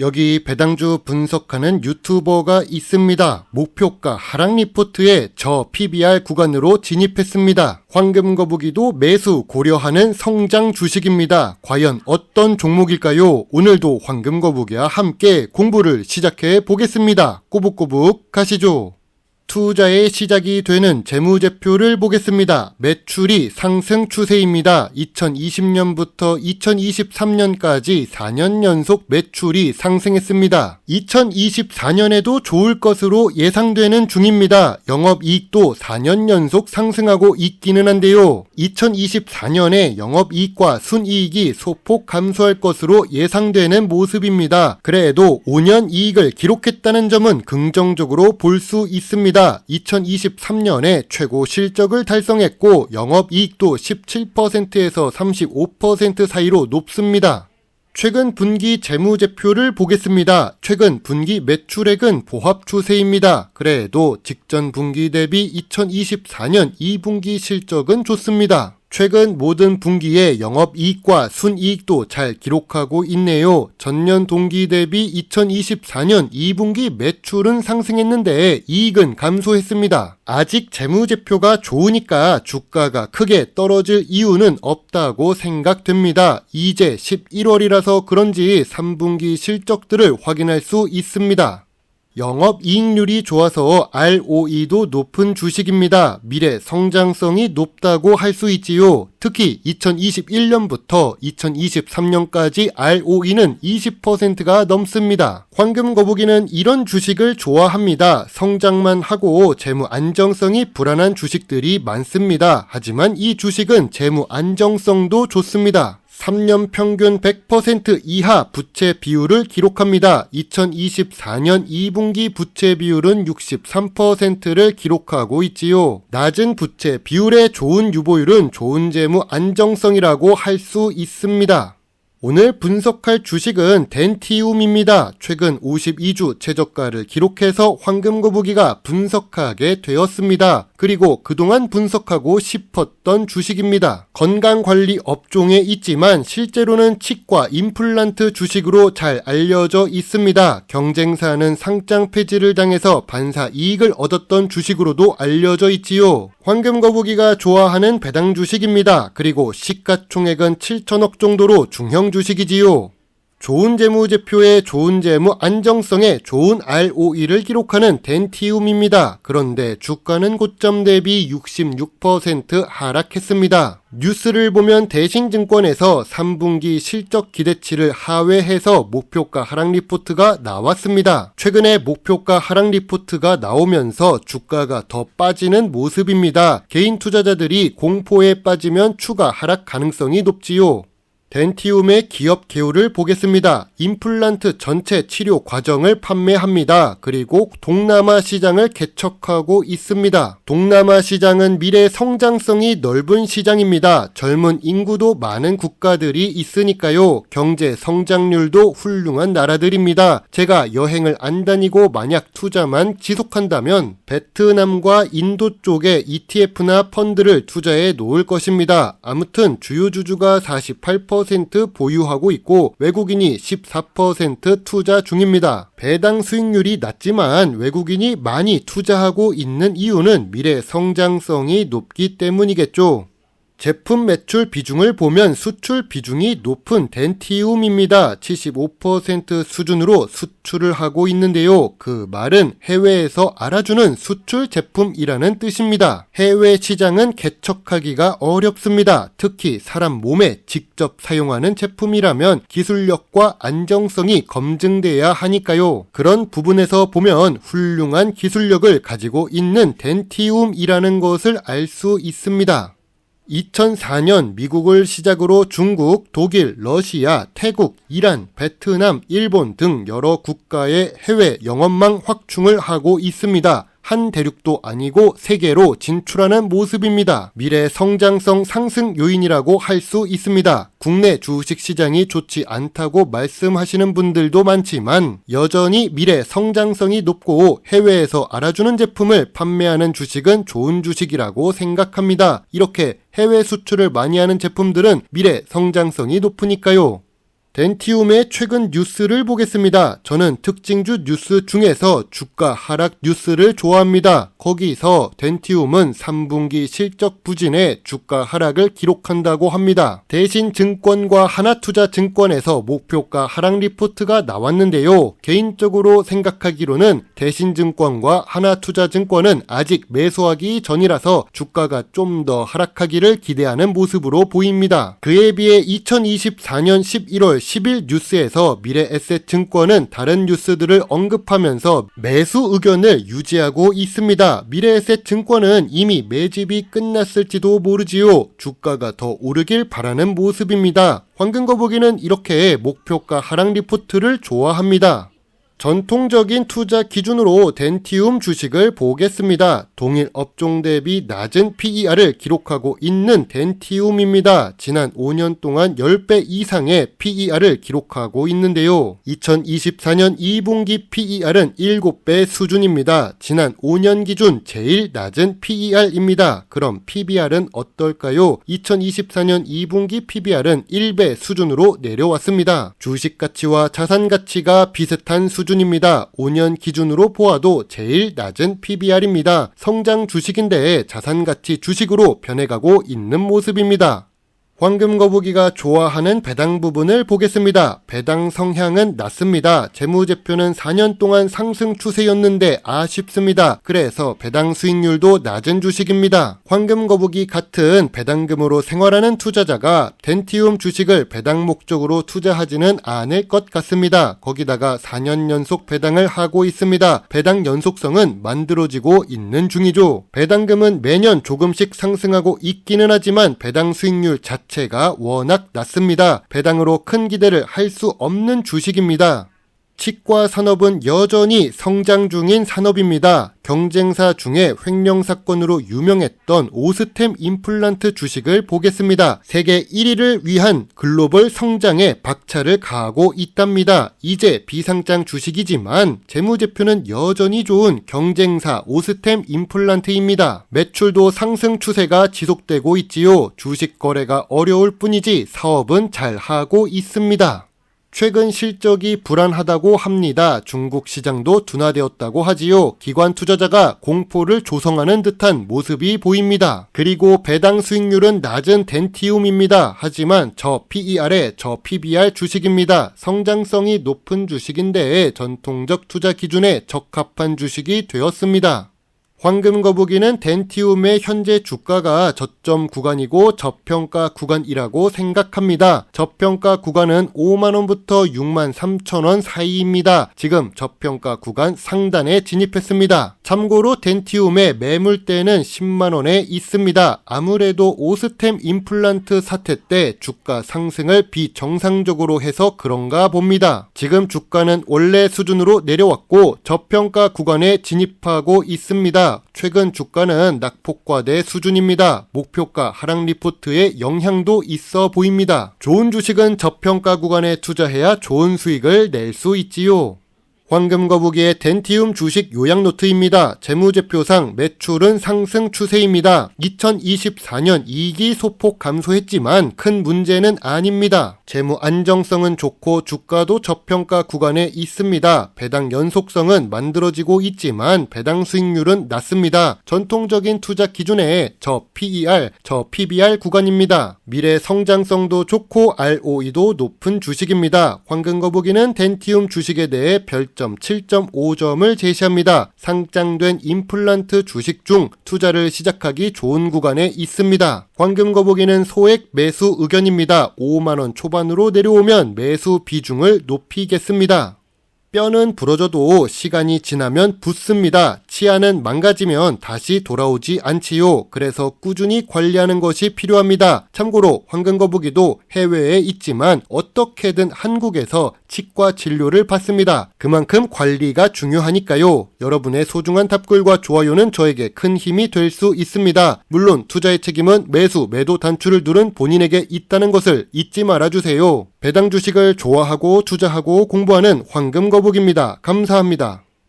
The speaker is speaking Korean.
여기 배당주 분석하는 유튜버가 있습니다. 목표가 하락 리포트에 저 PBR 구간으로 진입했습니다. 황금 거북이도 매수 고려하는 성장 주식입니다. 과연 어떤 종목일까요? 오늘도 황금 거북이와 함께 공부를 시작해 보겠습니다. 꼬북꼬북 가시죠. 투자의 시작이 되는 재무제표를 보겠습니다. 매출이 상승 추세입니다. 2020년부터 2023년까지 4년 연속 매출이 상승했습니다. 2024년에도 좋을 것으로 예상되는 중입니다. 영업이익도 4년 연속 상승하고 있기는 한데요. 2024년에 영업이익과 순이익이 소폭 감소할 것으로 예상되는 모습입니다. 그래도 5년 이익을 기록했다는 점은 긍정적으로 볼 수 있습니다. 2023년에 최고 실적을 달성했고 영업이익도 17%에서 35% 사이로 높습니다. 최근 분기 재무제표를 보겠습니다. 최근 분기 매출액은 보합 추세입니다. 그래도 직전 분기 대비 2024년 2분기 실적은 좋습니다. 최근 모든 분기에 영업이익과 순이익도 잘 기록하고 있네요. 전년 동기 대비 2024년 2분기 매출은 상승했는데 이익은 감소했습니다. 아직 재무제표가 좋으니까 주가가 크게 떨어질 이유는 없다고 생각됩니다. 이제 11월이라서 그런지 3분기 실적들을 확인할 수 있습니다. 영업 이익률이 좋아서 ROE도 높은 주식입니다. 미래 성장성이 높다고 할 수 있지요. 특히 2021년부터 2023년까지 ROE는 20%가 넘습니다. 황금 거북이는 이런 주식을 좋아합니다. 성장만 하고 재무 안정성이 불안한 주식들이 많습니다. 하지만 이 주식은 재무 안정성도 좋습니다. 3년 평균 100% 이하 부채 비율을 기록합니다. 2024년 2분기 부채 비율은 63%를 기록하고 있지요. 낮은 부채 비율의 좋은 유보율은 좋은 재무 안정성이라고 할 수 있습니다. 오늘 분석할 주식은 덴티움입니다. 최근 52주 최저가를 기록해서 황금거북이가 분석하게 되었습니다. 그리고 그동안 분석하고 싶었던 주식입니다. 건강관리 업종에 있지만 실제로는 치과 임플란트 주식으로 잘 알려져 있습니다. 경쟁사는 상장 폐지를 당해서 반사 이익을 얻었던 주식으로도 알려져 있지요. 황금거북이가 좋아하는 배당 주식입니다. 그리고 시가총액은 7천억 정도로 중형 주식이지요. 좋은 재무제표에 좋은 재무 안정성에 좋은 ROE를 기록하는 덴티움입니다. 그런데 주가는 고점 대비 66% 하락했습니다. 뉴스를 보면 대신증권에서 3분기 실적 기대치를 하회해서 목표가 하락 리포트가 나왔습니다. 최근에 목표가 하락 리포트가 나오면서 주가가 더 빠지는 모습입니다. 개인 투자자들이 공포에 빠지면 추가 하락 가능성이 높지요. 덴티움의 기업 개요를 보겠습니다. 임플란트 전체 치료 과정을 판매합니다. 그리고 동남아 시장을 개척하고 있습니다. 동남아 시장은 미래 성장성이 넓은 시장입니다. 젊은 인구도 많은 국가들이 있으니까요. 경제 성장률도 훌륭한 나라들입니다. 제가 여행을 안 다니고 만약 투자만 지속한다면 베트남과 인도 쪽에 ETF나 펀드를 투자해 놓을 것입니다. 아무튼 주요 주주가 48% 14% 보유하고 있고 외국인이 14% 투자 중입니다. 배당 수익률이 낮지만 외국인이 많이 투자하고 있는 이유는 미래 성장성이 높기 때문이겠죠. 제품 매출 비중을 보면 수출 비중이 높은 덴티움입니다. 75% 수준으로 수출을 하고 있는데요. 그 말은 해외에서 알아주는 수출 제품이라는 뜻입니다. 해외 시장은 개척하기가 어렵습니다. 특히 사람 몸에 직접 사용하는 제품이라면 기술력과 안정성이 검증돼야 하니까요. 그런 부분에서 보면 훌륭한 기술력을 가지고 있는 덴티움이라는 것을 알 수 있습니다. 2004년 미국을 시작으로 중국, 독일, 러시아, 태국, 이란, 베트남, 일본 등 여러 국가의 해외 영업망 확충을 하고 있습니다. 한 대륙도 아니고 세계로 진출하는 모습입니다. 미래 성장성 상승 요인이라고 할 수 있습니다. 국내 주식 시장이 좋지 않다고 말씀하시는 분들도 많지만 여전히 미래 성장성이 높고 해외에서 알아주는 제품을 판매하는 주식은 좋은 주식이라고 생각합니다. 이렇게 해외 수출을 많이 하는 제품들은 미래 성장성이 높으니까요. 덴티움의 최근 뉴스를 보겠습니다. 저는 특징주 뉴스 중에서 주가 하락 뉴스를 좋아합니다. 거기서 덴티움은 3분기 실적 부진에 주가 하락을 기록한다고 합니다. 대신 증권과 하나투자증권에서 목표가 하락 리포트가 나왔는데요. 개인적으로 생각하기로는 대신증권과 하나투자증권은 아직 매수하기 전이라서 주가가 좀 더 하락하기를 기대하는 모습으로 보입니다. 그에 비해 2024년 11월 10일 뉴스에서 미래에셋증권은 다른 뉴스들을 언급하면서 매수 의견을 유지하고 있습니다. 미래에셋증권은 이미 매집이 끝났을지도 모르지요. 주가가 더 오르길 바라는 모습입니다. 황금거북이는 이렇게 목표가 하락 리포트를 좋아합니다. 전통적인 투자 기준으로 덴티움 주식을 보겠습니다. 동일 업종 대비 낮은 PER을 기록하고 있는 덴티움입니다. 지난 5년 동안 10배 이상의 PER을 기록하고 있는데요. 2024년 2분기 PER은 7배 수준입니다. 지난 5년 기준 제일 낮은 PER입니다. 그럼 PBR은 어떨까요? 2024년 2분기 PBR은 1배 수준으로 내려왔습니다. 주식 가치와 자산 가치가 비슷한 수준 수준입니다. 5년 기준으로 보아도 제일 낮은 PBR입니다. 성장 주식인데 자산 가치 주식으로 변해가고 있는 모습입니다. 황금거북이가 좋아하는 배당 부분을 보겠습니다. 배당 성향은 낮습니다. 재무제표는 4년 동안 상승 추세였는데 아쉽습니다. 그래서 배당 수익률도 낮은 주식입니다. 황금거북이 같은 배당금으로 생활하는 투자자가 덴티움 주식을 배당 목적으로 투자하지는 않을 것 같습니다. 거기다가 4년 연속 배당을 하고 있습니다. 배당 연속성은 만들어지고 있는 중이죠. 배당금은 매년 조금씩 상승하고 있기는 하지만 배당 수익률 자체 자체가 워낙 낮습니다. 배당으로 큰 기대를 할 수 없는 주식입니다. 치과 산업은 여전히 성장 중인 산업입니다. 경쟁사 중에 횡령 사건으로 유명했던 오스템 임플란트 주식을 보겠습니다. 세계 1위를 위한 글로벌 성장에 박차를 가하고 있답니다. 이제 비상장 주식이지만 재무제표는 여전히 좋은 경쟁사 오스템 임플란트입니다. 매출도 상승 추세가 지속되고 있지요. 주식 거래가 어려울 뿐이지 사업은 잘 하고 있습니다. 최근 실적이 불안하다고 합니다. 중국 시장도 둔화되었다고 하지요. 기관 투자자가 공포를 조성하는 듯한 모습이 보입니다. 그리고 배당 수익률은 낮은 덴티움입니다. 하지만 저 PER에 저 PBR 주식입니다. 성장성이 높은 주식인데 전통적 투자 기준에 적합한 주식이 되었습니다. 황금거북이는 덴티움의 현재 주가가 저점 구간이고 저평가 구간이라고 생각합니다. 저평가 구간은 5만원부터 6만 3천원 사이입니다. 지금 저평가 구간 상단에 진입했습니다. 참고로 덴티움의 매물대는 10만원에 있습니다. 아무래도 오스템 임플란트 사태 때 주가 상승을 비정상적으로 해서 그런가 봅니다. 지금 주가는 원래 수준으로 내려왔고 저평가 구간에 진입하고 있습니다. 최근 주가는 낙폭과대 수준입니다. 목표가 하락 리포트에 영향도 있어 보입니다. 좋은 주식은 저평가 구간에 투자해야 좋은 수익을 낼 수 있지요. 황금거북이의 덴티움 주식 요약 노트입니다. 재무제표상 매출은 상승 추세입니다. 2024년 이익이 소폭 감소했지만 큰 문제는 아닙니다. 재무 안정성은 좋고 주가도 저평가 구간에 있습니다. 배당 연속성은 만들어지고 있지만 배당 수익률은 낮습니다. 전통적인 투자 기준에 저 PER, 저 PBR 구간입니다. 미래 성장성도 좋고 ROE도 높은 주식입니다. 황금거북이는 덴티움 주식에 대해 별점 7.5점을 제시합니다. 상장된 임플란트 주식 중 투자를 시작하기 좋은 구간에 있습니다. 황금 거북이는 소액 매수 의견입니다. 5만원 초반으로 내려오면 매수 비중을 높이겠습니다. 뼈는 부러져도 시간이 지나면 붙습니다. 치아는 망가지면 다시 돌아오지 않지요. 그래서 꾸준히 관리하는 것이 필요합니다. 참고로 황금거북이도 해외에 있지만 어떻게든 한국에서 치과 진료를 받습니다. 그만큼 관리가 중요하니까요. 여러분의 소중한 답글과 좋아요는 저에게 큰 힘이 될 수 있습니다. 물론 투자의 책임은 매수, 매도 단추를 누른 본인에게 있다는 것을 잊지 말아주세요. 배당 주식을 좋아하고 투자하고 공부하는 황금 거북입니다. 감사합니다.